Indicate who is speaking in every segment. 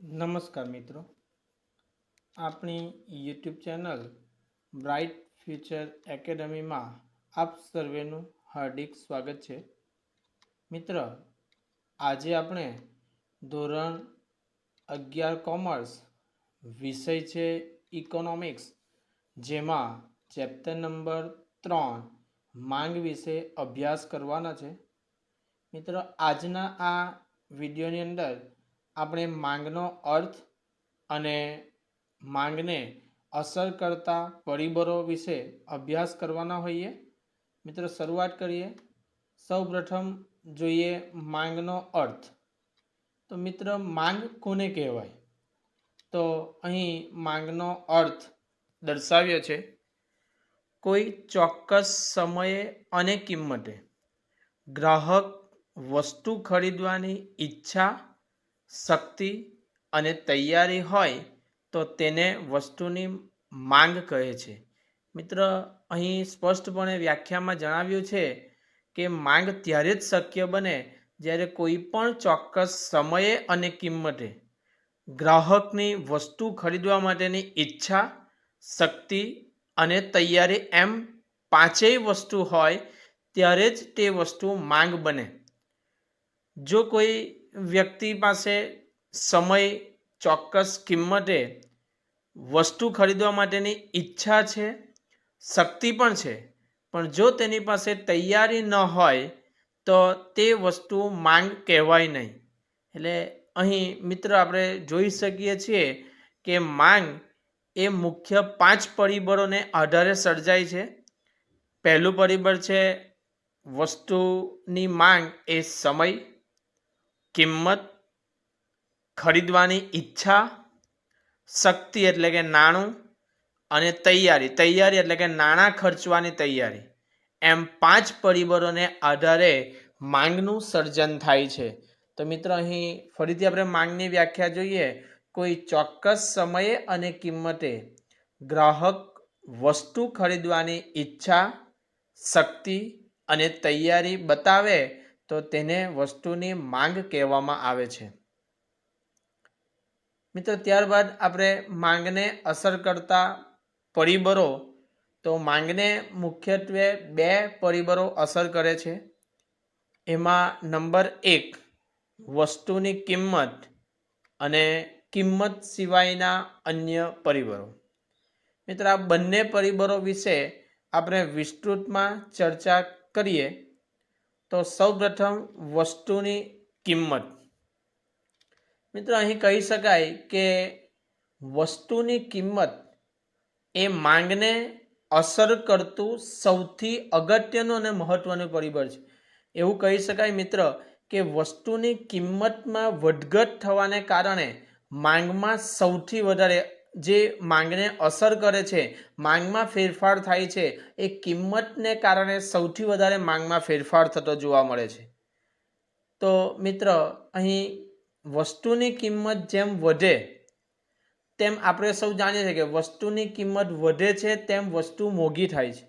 Speaker 1: નમસ્કાર મિત્રો. આપણી યુટ્યુબ ચેનલ બ્રાઇટ ફ્યુચર એકેડમીમાં આપ સર્વેનું હાર્દિક સ્વાગત છે. મિત્ર, આજે આપણે ધોરણ અગિયાર કોમર્સ વિષય છે ઇકોનોમિક્સ, જેમાં ચેપ્ટર નંબર ત્રણ માંગ વિશે અભ્યાસ કરવાના છે. મિત્ર, આજના આ વિડીયોની અંદર આપણે માંગનો અર્થ અને માંગને અસર કરતા પરિબળો વિશે અભ્યાસ કરવાના હોઈએ? મિત્રો, શરૂઆત કરીએ. સૌપ્રથમ જોઈએ માંગનો અર્થ. તો મિત્ર, માંગ કોને કહેવાય? તો અહીં માંગનો અર્થ દર્શાવ્યો છે, કોઈ ચોક્કસ સમયે અને કિંમતે ગ્રાહક વસ્તુ ખરીદવાની ઈચ્છા શક્તિ અને તૈયારી હોય તો તેને વસ્તુની માંગ કહે છે. મિત્ર, અહીં સ્પષ્ટપણે વ્યાખ્યામાં જણાવ્યું છે કે માંગ ત્યારે જ શક્ય બને જ્યારે કોઈ પણ ચોક્કસ સમયે અને કિંમતે ગ્રાહકની વસ્તુ ખરીદવા માટેની ઈચ્છા, શક્તિ અને તૈયારી એમ પાંચેય વસ્તુ હોય ત્યારે જ તે વસ્તુ માંગ બને. જો કોઈ વ્યક્તિ પાસે સમય, ચોક્કસ કિંમતે વસ્તુ ખરીદવા માટેની ઈચ્છા છે, શક્તિ પણ છે. પણ જો તેની પાસે તૈયારી ન હોય, તો તે વસ્તુ માંગ કહેવાય નહીં. એટલે અહીં મિત્ર આપણે જોઈ શકીએ છીએ કે માંગ એ મુખ્ય પાંચ પરિબળોને આધારે સર્જાય છે. પહેલું પરિબળ છે વસ્તુની માંગ એ સમય કિંમત ખરીદવાની ઈચ્છા, શક્તિ એટલે કે નાણું અને તૈયારી. તૈયારી એટલે કે નાણાં ખર્ચવાની તૈયારી. એમ પાંચ પરિબળોને આધારે માંગનું સર્જન થાય છે. તો મિત્રો, અહીં ફરીથી આપણે માંગની વ્યાખ્યા જોઈએ. કોઈ ચોક્કસ સમયે અને કિંમતે ગ્રાહક વસ્તુ ખરીદવાની ઈચ્છા, શક્તિ અને તૈયારી બતાવે તો તેને વસ્તુની માંગ કહેવામાં આવે છે. મિત્રો, ત્યારબાદ આપણે માંગને અસર કરતા પરિબળો, તો માંગને મુખ્યત્વે બે પરિબળો અસર કરે છે. એમાં નંબર એક, વસ્તુની કિંમત અને કિંમત સિવાયના અન્ય પરિબળો. મિત્રો, આ બંને પરિબળો વિશે આપણે વિસ્તૃતમાં ચર્ચા કરીએ. તો સૌપ્રથમ વસ્તુની કિંમત. મિત્રો, અહીં કહી શકાય કે વસ્તુની કિંમત એ માંગને અસર કરતું સૌથી અગત્યનું અને મહત્વનું પરિબળ છે. એવું કહી શકાય, મિત્ર, કે વસ્તુની કિંમતમાં વધઘટ થવાને કારણે માંગમાં સૌથી વધારે જે માંગને અસર કરે છે, માંગમાં ફેરફાર થાય છે, એ કિંમતને કારણે સૌથી વધારે માંગમાં ફેરફાર થતો જોવા મળે છે. તો મિત્ર, અહીં વસ્તુની કિંમત જેમ વધે, તેમ આપણે સૌ જાણીએ છીએ કે વસ્તુની કિંમત વધે છે, તેમ વસ્તુ મોંઘી થાય છે.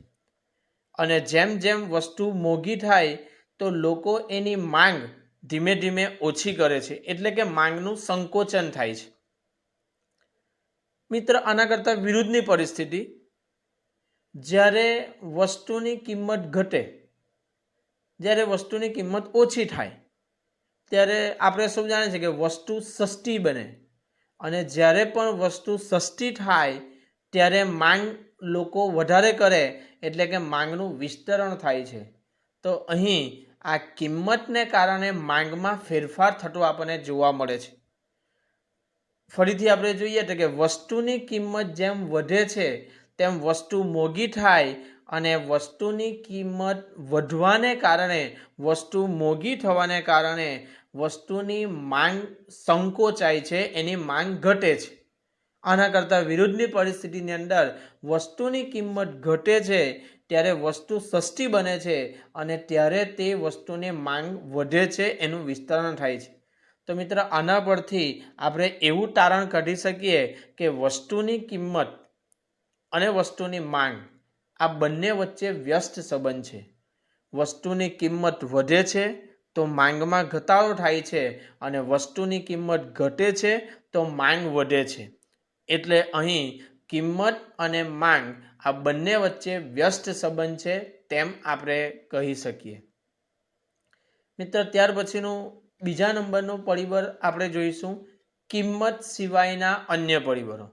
Speaker 1: અને જેમ જેમ વસ્તુ મોંઘી થાય, તો લોકો એની માંગ ધીમે ધીમે ઓછી કરે છે, એટલે કે માંગનું સંકોચન થાય છે. મિત્ર, આના કરતાં વિરુદ્ધની પરિસ્થિતિ. જ્યારે વસ્તુની કિંમત ઘટે, જ્યારે વસ્તુની કિંમત ઓછી થાય, ત્યારે આપણે સૌ જાણીએ છીએ કે વસ્તુ સસ્તી બને. અને જ્યારે પણ વસ્તુ સસ્તી થાય, ત્યારે માંગ લોકો વધારે કરે, એટલે કે માંગનું વિસ્તરણ થાય છે. તો અહીં આ કિંમતને કારણે માંગમાં ફેરફાર થતો આપણને જોવા મળે છે. ફરીથી આપણે જોઈએ તો કે વસ્તુની કિંમત જેમ વધે છે, તેમ વસ્તુ મોંઘી થાય અને વસ્તુની કિંમત વધવાને કારણે, વસ્તુ મોંઘી થવાને કારણે વસ્તુની માંગ સંકોચાય છે, એની માંગ ઘટે છે. આના કરતાં વિરુદ્ધની પરિસ્થિતિની અંદર વસ્તુની કિંમત ઘટે છે, ત્યારે વસ્તુ સસ્તી બને છે અને ત્યારે તે વસ્તુની માંગ વધે છે, એનું વિસ્તરણ થાય છે. તો મિત્ર, આના પરથી આપણે એવું તારણ કાઢી શકીએ કે વસ્તુની કિંમત અને વસ્તુની માંગ આ બંને વચ્ચે વ્યસ્ત સંબંધ છે. વસ્તુની કિંમત વધે છે તો માંગમાં ઘટાડો થાય છે અને વસ્તુની કિંમત ઘટે છે તો માંગ વધે છે. એટલે અહીં કિંમત અને માંગ આ બંને વચ્ચે વ્યસ્ત સંબંધ છે તેમ આપણે કહી શકીએ. મિત્ર, ત્યાર પછીનું બીજા નંબરનો પરિબળ આપણે જોઈશું કિંમત સિવાયના અન્ય પરિબળો.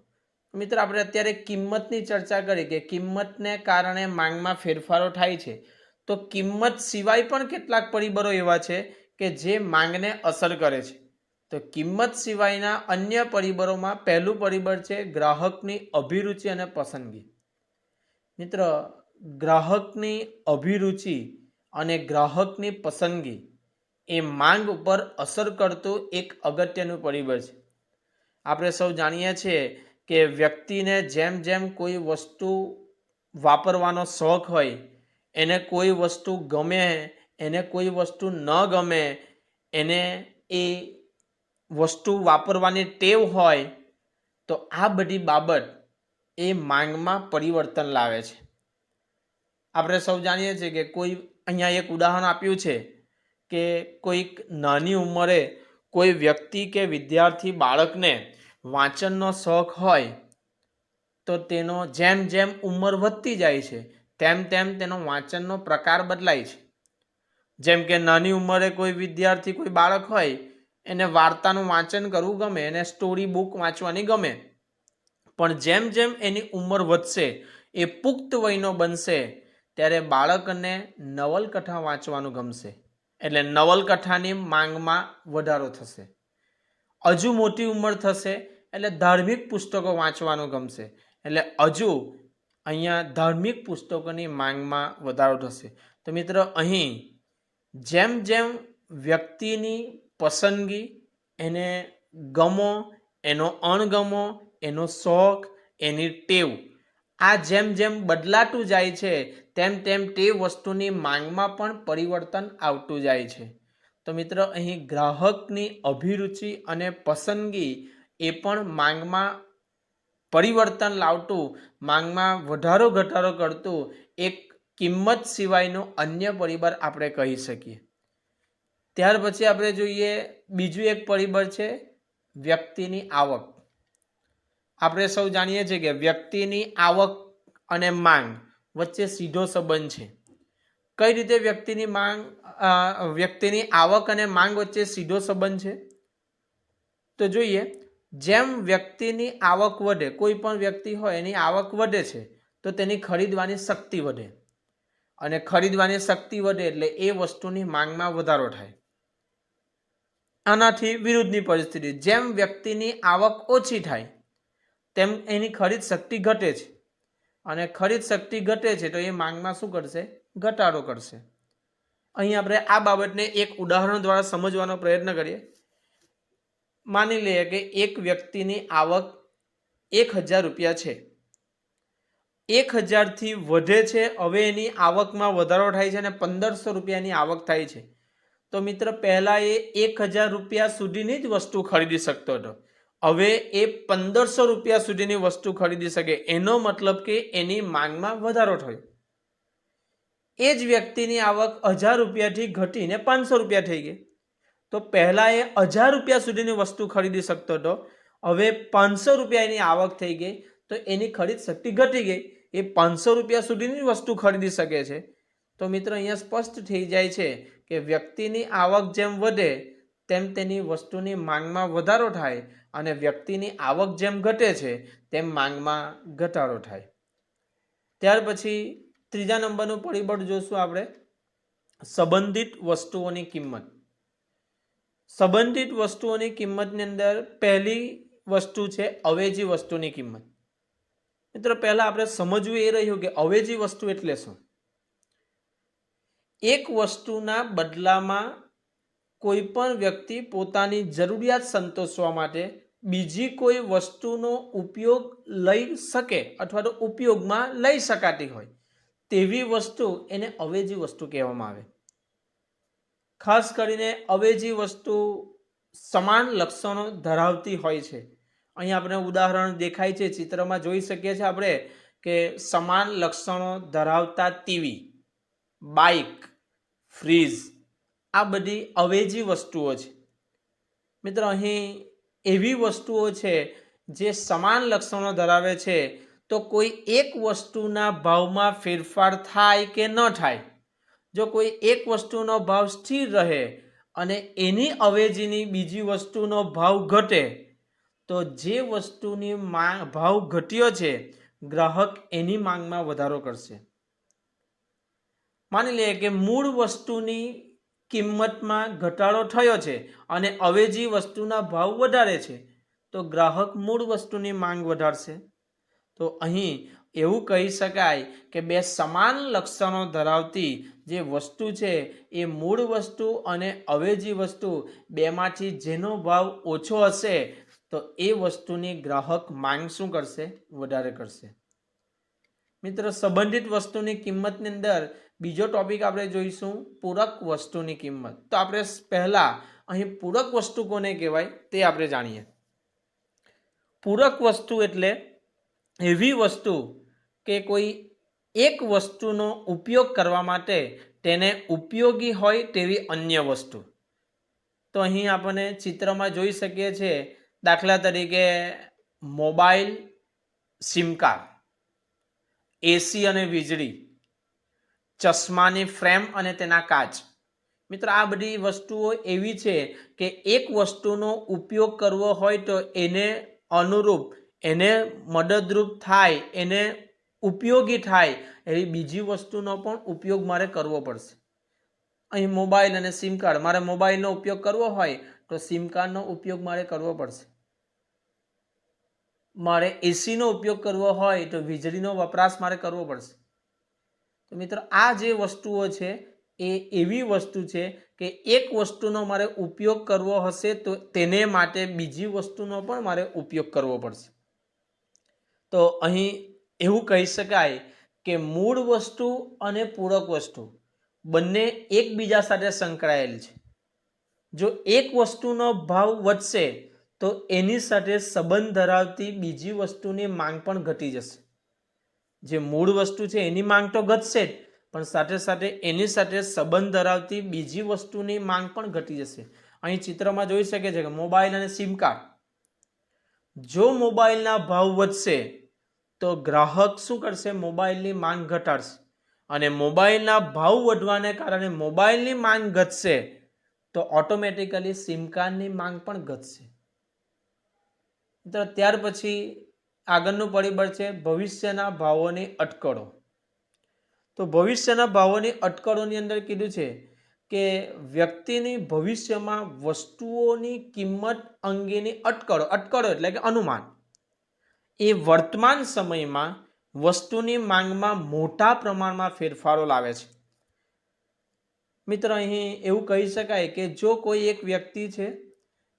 Speaker 1: મિત્ર, આપણે અત્યારે કિંમતની ચર્ચા કરી કે કિંમતને કારણે માંગમાં ફેરફારો થાય છે. તો કિંમત સિવાય પણ કેટલાક પરિબળો એવા છે કે જે માંગને અસર કરે છે. તો કિંમત સિવાયના અન્ય પરિબળોમાં પહેલું પરિબળ છે ગ્રાહકની અભિરુચિ અને પસંદગી. મિત્ર, ગ્રાહકની અભિરુચિ અને ગ્રાહકની પસંદગી એ માંગ ઉપર અસર કરતું એક અગત્યનું પરિબળ છે. આપણે સૌ જાણીએ છીએ કે વ્યક્તિને જેમ જેમ કોઈ વસ્તુ વાપરવાનો શોખ હોય, એને કોઈ વસ્તુ ગમે, એને કોઈ વસ્તુ ન ગમે, એને એ વસ્તુ વાપરવાની ટેવ હોય, તો આ બધી બાબત એ માંગમાં પરિવર્તન લાવે છે. આપણે સૌ જાણીએ છીએ કે કોઈ, અહીંયા એક ઉદાહરણ આપ્યું છે. કે કોઈક નાની ઉંમરે કોઈ વ્યક્તિ કે વિદ્યાર્થી બાળકને વાંચનનો શોખ હોય, તો તેનો જેમ જેમ ઉંમર વધતી જાય છે, તેમ તેમ તેનો વાંચનનો પ્રકાર બદલાય છે. જેમ કે નાની ઉંમરે કોઈ વિદ્યાર્થી, કોઈ બાળક હોય, એને વાર્તાનું વાંચન કરવું ગમે, એને સ્ટોરી બુક વાંચવાની ગમે, પણ જેમ જેમ એની ઉંમર વધશે, એ પુખ્ત વયનો બનશે, ત્યારે બાળકને નવલકથા વાંચવાનું ગમશે. એટલે નવલકથાની માંગમાં વધારો થશે. હજુ મોટી ઉંમર થશે એટલે ધાર્મિક પુસ્તકો વાંચવાનું ગમશે. એટલે હજુ અહીંયા ધાર્મિક પુસ્તકોની માંગમાં વધારો થશે. તો મિત્રો, અહીં જેમ જેમ વ્યક્તિની પસંદગી, એને ગમો, એનો અણગમો, એનો શોખ, એની ટેવ આ જેમ જેમ બદલાતું જાય છે, તેમ તેમ તે વસ્તુની માંગમાં પણ પરિવર્તન આવતું જાય છે. તો મિત્રો, અહીં ગ્રાહકની અભિરુચિ અને પસંદગી એ પણ માંગમાં પરિવર્તન લાવતું, માંગમાં વધારો ઘટાડો કરતું, એક કિંમત સિવાયનું અન્ય પરિબળ આપણે કહી શકીએ. ત્યાર પછી આપણે જોઈએ, બીજું એક પરિબળ છે વ્યક્તિની આવક. આપણે સૌ જાણીએ છીએ કે વ્યક્તિની આવક અને માંગ વચ્ચે સીધો સંબંધ છે. કઈ રીતે વ્યક્તિની માંગ વ્યક્તિની આવક અને માંગ વચ્ચે સીધો સંબંધ છે? તો જોઈએ, જેમ વ્યક્તિની આવક વધે, કોઈ પણ વ્યક્તિ હોય, એની આવક વધે છે, તો તેની ખરીદવાની શક્તિ વધે. અને ખરીદવાની શક્તિ વધે એટલે એ વસ્તુની માંગમાં વધારો થાય. આનાથી વિરુદ્ધની પરિસ્થિતિ, જેમ વ્યક્તિની આવક ઓછી થાય તેમ એની ખરીદ શક્તિ ઘટે છે. અને ખરીદ શક્તિ ઘટે છે તો એ માંગમાં શું કરશે? ઘટાડો કરશે. અહીં આપણે આ બાબતને એક ઉદાહરણ દ્વારા સમજવાનો પ્રયત્ન કરીએ. માની લઈએ કે એક વ્યક્તિની આવક એક હજાર રૂપિયા છે. એક હજારથી વધે છે, હવે એની આવકમાં વધારો થાય છે અને પંદરસો રૂપિયાની આવક થાય છે. તો મિત્ર, પહેલાં એ એક હજાર રૂપિયા સુધીની જ વસ્તુ ખરીદી શકતો હતો. હવે એ પંદરસો રૂપિયા સુધીની વસ્તુ ખરીદી શકે. એનો મતલબ કે એની માંગમાં વધારો થયો. એ જ વ્યક્તિની આવક હજાર રૂપિયાથી ઘટીને પાંચસો રૂપિયા થઈ ગઈ. તો પહેલાં એ હજાર રૂપિયા સુધીની વસ્તુ ખરીદી શકતો હતો. હવે પાંચસો રૂપિયા એની આવક થઈ ગઈ, તો એની ખરીદ શક્તિ ઘટી ગઈ. એ પાંચસો રૂપિયા સુધીની વસ્તુ ખરીદી શકે છે. તો મિત્રો, અહીંયા સ્પષ્ટ થઈ જાય છે કે વ્યક્તિની આવક જેમ વધે, તેમ તેની વસ્તુની માંગમાં વધારો થાય. અને વ્યક્તિની આવક જેમ ઘટે છે, તેમ માંગમાં ઘટાડો થાય. ત્યાર પછી ત્રીજા નંબરનું પરિબળ જોશું આપણે. સંબંધિત વસ્તુઓની કિંમત. સંબંધિત વસ્તુઓની કિંમતની અંદર પહેલી વસ્તુ છે અવેજી વસ્તુની કિંમત. મિત્રો, પહેલા આપણે સમજવું એ રહ્યું કે અવેજી વસ્તુ એટલે શું? એક વસ્તુના બદલામાં કોઈ પણ વ્યક્તિ પોતાની જરૂરિયાત સંતોષવા માટે બીજી કોઈ વસ્તુનો ઉપયોગ લઈ શકે અથવા તો ઉપયોગમાં લઈ શકાતી હોય, તેવી વસ્તુ એને અવેજી વસ્તુ કહેવામાં આવે. ખાસ કરીને અવેજી વસ્તુ સમાન લક્ષણો ધરાવતી હોય છે. અહીં આપણે ઉદાહરણ દેખાય છે, ચિત્રમાં જોઈ શકીએ છીએ આપણે કે સમાન લક્ષણો ધરાવતા ટીવી, બાઇક ફ્રીજ આ બધી અવેજી વસ્તુઓ છે. મિત્રો, અહીં એવી વસ્તુઓ છે જે સમાન લક્ષણો ધરાવે છે, તો કોઈ એક વસ્તુના ભાવમાં ફેરફાર થાય કે ન થાય? જો કોઈ એક વસ્તુનો ભાવ સ્થિર રહે અને એની અવેજીની બીજી વસ્તુનો ભાવ ઘટે, તો જે વસ્તુની માંગ, ભાવ ઘટ્યો છે, ગ્રાહક એની માંગમાં વધારો કરશે. માની લઈએ કે મૂળ વસ્તુની કિંમતમાં ઘટાડો થયો છે અને અવેજી વસ્તુના ભાવ વધારે છે, તો ગ્રાહક મૂળ વસ્તુની માંગ વધારશે. તો અહીં એવું કહી શકાય કે બે સમાન લક્ષણો ધરાવતી જે વસ્તુ છે, એ મૂળ વસ્તુ અને અવેજી વસ્તુ બેમાંથી જેનો ભાવ ઓછો હશે, તો એ વસ્તુની ગ્રાહક માંગ શું કરશે? વધારે કરશે. મિત્ર, સંબંધિત વસ્તુની કિંમતની અંદર બીજો ટોપિક આપણે જોઈશું પૂરક વસ્તુની કિંમત. તો આપણે પહેલાં અહીં પૂરક વસ્તુ કોને કહેવાય તે આપણે જાણીએ. પૂરક વસ્તુ એટલે એવી વસ્તુ કે કોઈ એક વસ્તુનો ઉપયોગ કરવા માટે તેને ઉપયોગી હોય તેવી અન્ય વસ્તુ. તો અહીં આપણે ચિત્રમાં જોઈ શકીએ છીએ દાખલા તરીકે મોબાઈલ, સિમ કાર્ડ, એસી અને વીજળી. ચશ્માની ફ્રેમ અને તેના કાચ. મિત્રો, આ બધી વસ્તુઓ એવી છે કે એક વસ્તુનો ઉપયોગ કરવો હોય તો એને અનુરૂપ, એને મદદરૂપ થાય, એને ઉપયોગી થાય, એવી બીજી વસ્તુનો પણ ઉપયોગ મારે કરવો પડશે. અહીં મોબાઈલ અને સિમ કાર્ડ, મારે મોબાઈલનો ઉપયોગ કરવો હોય તો સિમ કાર્ડનો ઉપયોગ મારે કરવો પડશે. મારે એસીનો ઉપયોગ કરવો હોય તો વીજળીનો વપરાશ મારે કરવો પડશે. તો મિત્રો, આ જે વસ્તુઓ છે, એ એવી વસ્તુ છે કે એક વસ્તુનો મારે ઉપયોગ કરવો હશે તો તેને માટે બીજી વસ્તુનો પણ મારે ઉપયોગ કરવો પડશે. તો અહીં એવું કહી શકાય કે મૂળ વસ્તુ અને પૂરક વસ્તુ બંને એકબીજા સાથે સંકળાયેલ છે. જો એક વસ્તુનો ભાવ વધશે તો એની સાથે સંબંધ ધરાવતી બીજી વસ્તુની માંગ પણ ઘટી જશે. જે મૂળ વસ્તુ છે એની માંગ તો ઘટશે જ, પણ સાથે સાથે એની સાથે સંબંધ ધરાવતી બીજી વસ્તુની માંગ પણ ઘટી જશે. અહીં ચિત્રમાં જોઈ શકે છે કે મોબાઈલ અને સિમ કાર્ડ. જો મોબાઈલના ભાવ વધશે, તો ગ્રાહક શું કરશે? મોબાઈલની માંગ ઘટાડશે. અને મોબાઈલના ભાવ વધવાને કારણે મોબાઈલની માંગ ઘટશે, તો ઓટોમેટિકલી સિમ કાર્ડની માંગ પણ ઘટશે. તો ત્યાર પછી આગળનું પરિબળ છે ભવિષ્યના ભાવોની અટકળો. તો ભવિષ્યના ભાવોની અટકળોની અંદર કીધું છે કે વ્યક્તિની ભવિષ્યમાં વસ્તુઓની કિંમત અંગેની અટકળો અટકળો એટલે કે અનુમાન. એ વર્તમાન સમયમાં વસ્તુની માંગમાં મોટા પ્રમાણમાં ફેરફારો લાવે છે. મિત્ર, અહીં એવું કહી શકાય કે જો કોઈ એક વ્યક્તિ છે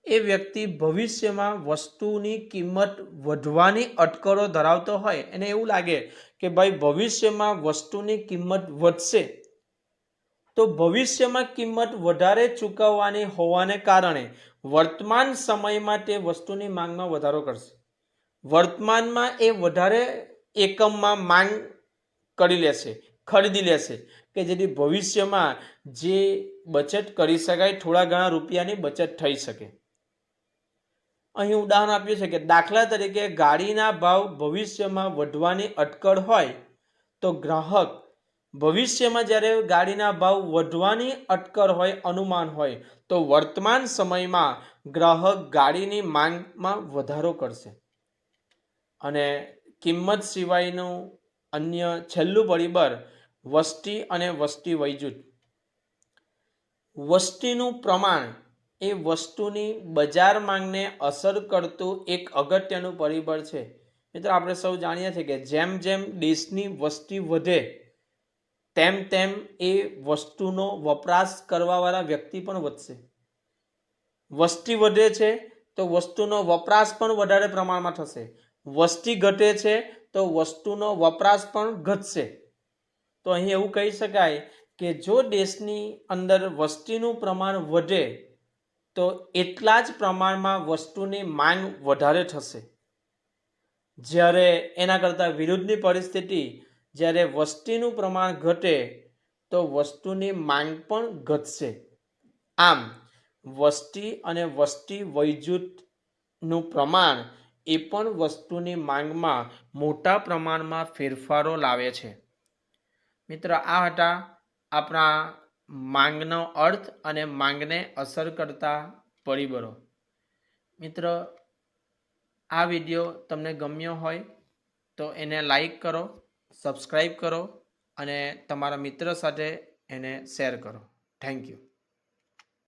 Speaker 1: એ વ્યક્તિ ભવિષ્યમાં વસ્તુની કિંમત વધવાની અટકળો ધરાવતો હોય, એને એવું લાગે કે ભાઈ ભવિષ્યમાં વસ્તુની કિંમત વધશે, તો ભવિષ્યમાં કિંમત વધારે ચૂકવવાની હોવાને કારણે વર્તમાન સમયમાં તે વસ્તુની માંગમાં વધારો કરશે. વર્તમાનમાં એ વધારે એકમમાં માંગ કરી લેશે, ખરીદી લેશે કે જેથી ભવિષ્યમાં જે બચત કરી શકાય, થોડા ઘણા રૂપિયાની બચત થઈ શકે. અહીં ઉદાહરણ આપ્યું છે કે દાખલા તરીકે ગાડીના ભાવ ભવિષ્યમાં વધવાની અટકળ હોય તો ગ્રાહક ભવિષ્યમાં જ્યારે ગાડીના ભાવ વધવાની અટકળ હોય, અનુમાન હોય, તો વર્તમાન સમયમાં ગ્રાહક ગાડીની માંગમાં વધારો કરશે. અને કિંમત સિવાયનું અન્ય છેલ્લું પરિબળ વસ્તી અને વસ્તી વૈજૂથ વસ્તીનું પ્રમાણ એ વસ્તુની બજાર માંગને અસર કરતું એક અગત્યનું પરિબળ છે. મિત્રો, આપણે સૌ જાણીએ છીએ કે જેમ જેમ દેશની વસ્તી વધે, તેમ તેમ એ વસ્તુનો વપરાશ કરવાવાળા વ્યક્તિ પણ વધશે. વસ્તી વધે છે તો વસ્તુનો વપરાશ પણ વધારે પ્રમાણમાં થશે. વસ્તી ઘટે છે તો વસ્તુનો વપરાશ પણ ઘટશે. તો અહીં એવું કહી શકાય કે જો દેશની અંદર વસ્તીનું પ્રમાણ વધે તો એટલા જ પ્રમાણમાં વસ્તુની માંગ વધારે થશે. જ્યારે એના કરતાં વિરુદ્ધની પરિસ્થિતિ જ્યારે વસ્તીનું પ્રમાણ ઘટે, તો વસ્તુની માંગ પણ ઘટશે. આમ, વસ્તી અને વસ્તી વૈજૂથનું પ્રમાણ એ પણ વસ્તુની માંગમાં મોટા પ્રમાણમાં ફેરફારો લાવે છે. મિત્ર, આ હતા આપણા માંગનો અર્થ અને માંગને અસર કરતા પરિબળો. મિત્ર, આ વીડિયો તમને ગમ્યો હોય તો એને લાઈક કરો સબસ્ક્રાઈબ કરો અને તમારા મિત્ર સાથે એને શેર કરો. Thank you.